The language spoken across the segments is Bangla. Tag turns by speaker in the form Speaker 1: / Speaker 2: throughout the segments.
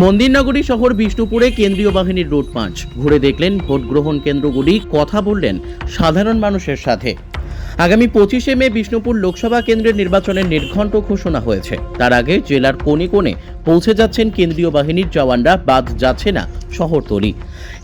Speaker 1: মন্দিরনগরী শহর বিষ্ণুপুরে কেন্দ্রীয় বাহিনীর রুট মার্চ। ঘুরে দেখলেন ভোট গ্রহণ কেন্দ্রগুলি কথা বললেন সাধারণ মানুষের সাথে। আগামী পঁচিশে মে বিষ্ণুপুর লোকসভা কেন্দ্রের নির্বাচনের নির্ঘণ্ট ঘোষণা হয়েছে। তার আগে জেলার কোণে কোণে পৌঁছে যাচ্ছেন কেন্দ্রীয় বাহিনীর জওয়ানরা, বাদ যাচ্ছে না শহরতলি।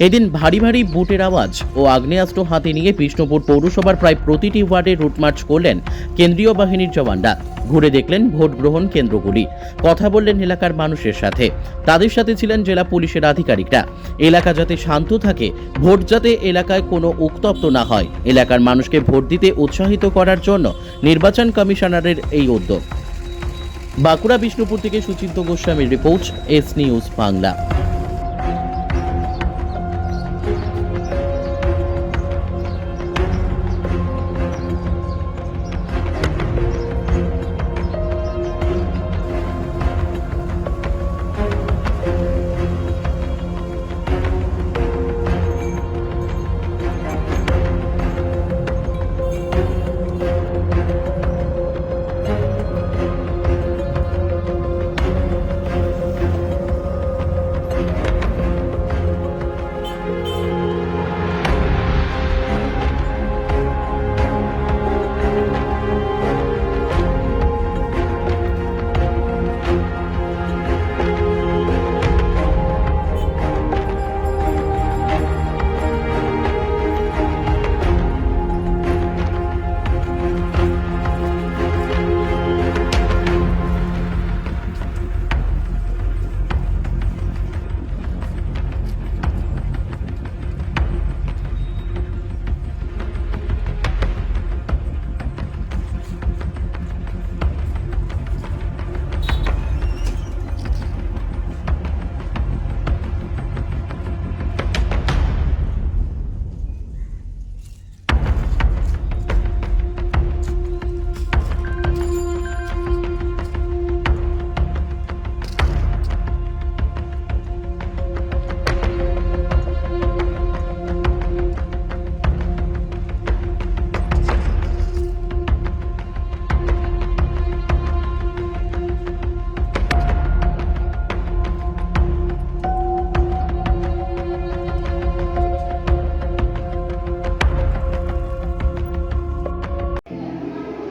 Speaker 1: এদিন ভারী ভারী বুটের আওয়াজ ও আগ্নেয়াস্ত্র হাতে নিয়ে বিষ্ণুপুর পৌরসভার প্রায় প্রতিটি ওয়ার্ডে রুটমার্চ করলেন কেন্দ্রীয় বাহিনীর জওয়ানরা। ঘুরে দেখলেন ভোট গ্রহণ কেন্দ্রগুলি। কথা বললেন এলাকার মানুষের সাথে। তাদের সাথে ছিলেন জেলা পুলিশের আধিকারিকরা। এলাকা যাতে শান্ত থাকে, ভোট যাতে এলাকায় কোনো উত্তপ্ত না হয়। এলাকার মানুষকে ভোট দিতে উৎসাহিত করার জন্য নির্বাচন কমিশনারের এই উদ্যোগ। বাঁকুড়া বিষ্ণুপুর থেকে সুচিন্ত গোস্বামীর রিপোর্ট, এস নিউজ বাংলা।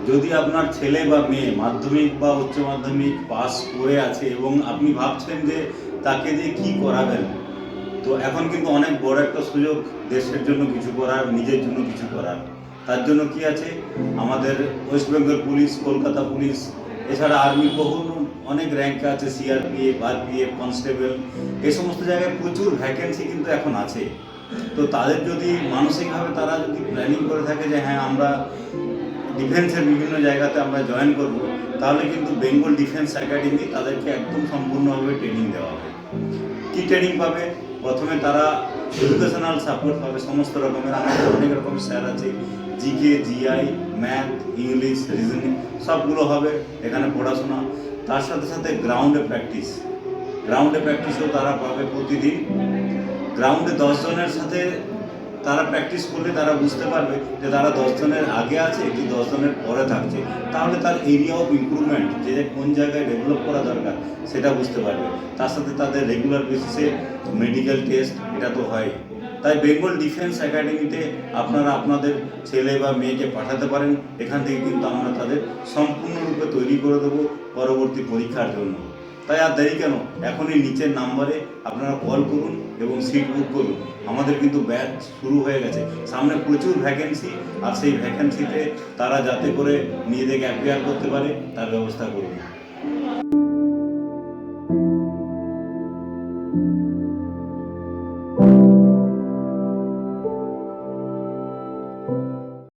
Speaker 2: যদি আপনার ছেলে বা মেয়ে মাধ্যমিক বা উচ্চ মাধ্যমিক পাস করে আছে এবং আপনি ভাবছেন যে তাকে দিয়ে কি করাবেন, তো এখন কিন্তু অনেক বড় একটা সুযোগ দেশের জন্য কিছু করার, নিজের জন্য কিছু করার। তার জন্য কি আছে? আমাদের West Bengal police, Kolkata police, এছাড়া আর্মি, বহু অনেক র্যাঙ্কে আছে সিআরপিএফ আরপিএফ কনস্টেবল এই সমস্ত জায়গায় প্রচুর ভ্যাকেন্সি কিন্তু এখন আছে। তো তাদের যদি মানসিকভাবে তারা যদি প্ল্যানিং করে থাকে যে হ্যাঁ আমরা ডিফেন্সের বিভিন্ন জায়গাতে আমরা জয়েন করব, তাহলে কিন্তু বেঙ্গল ডিফেন্স একাডেমি তাদেরকে একদম সম্পূর্ণভাবে ট্রেনিং দেওয়া হবে। কী ট্রেনিং পাবে? প্রথমে তারা এডুকেশনাল সাপোর্ট পাবে, সমস্ত রকমের, আমাদের অনেক রকম স্যার আছে GK GI math English reasoning সবগুলো হবে এখানে পড়াশোনা। তার সাথে সাথে গ্রাউন্ডে প্র্যাকটিস গ্রাউন্ডে প্র্যাকটিসও তারা পাবে প্রতিদিন। গ্রাউন্ডে দশজনের সাথে তারা প্র্যাকটিস করলে তারা বুঝতে পারবে যে তারা দশজনের আগে আছে কি দশজনের পরে থাকছে। তাহলে তার এরিয়া অফ ইমপ্রুভমেন্ট যে কোন জায়গায় ডেভেলপ করা দরকার, সেটা বুঝতে পারবে। তার সাথে তাদের রেগুলার বেসিসে মেডিকেল টেস্ট এটা তো হয়। তাই বেঙ্গল ডিফেন্স একাডেমিতে আপনারা আপনাদের ছেলে বা মেয়েকে পাঠাতে পারেন। এখান থেকে কিন্তু আমরা তাদের সম্পূর্ণরূপে তৈরি করে দেবো পরবর্তী পরীক্ষার জন্য। তাই আর দেরি কেন? এখনই নিচের নাম্বারে আপনারা কল করুন। এবং সিট বুক করুন আমাদের কিন্তু ব্যাচ শুরু হয়ে গেছে। সামনে প্রচুর ভ্যাকেন্সি আর সেই ভ্যাকেন্সিতে তারা যাতে করে নিজেদেরকে অ্যাপিয়ার করতে পারে, তার ব্যবস্থা করুন।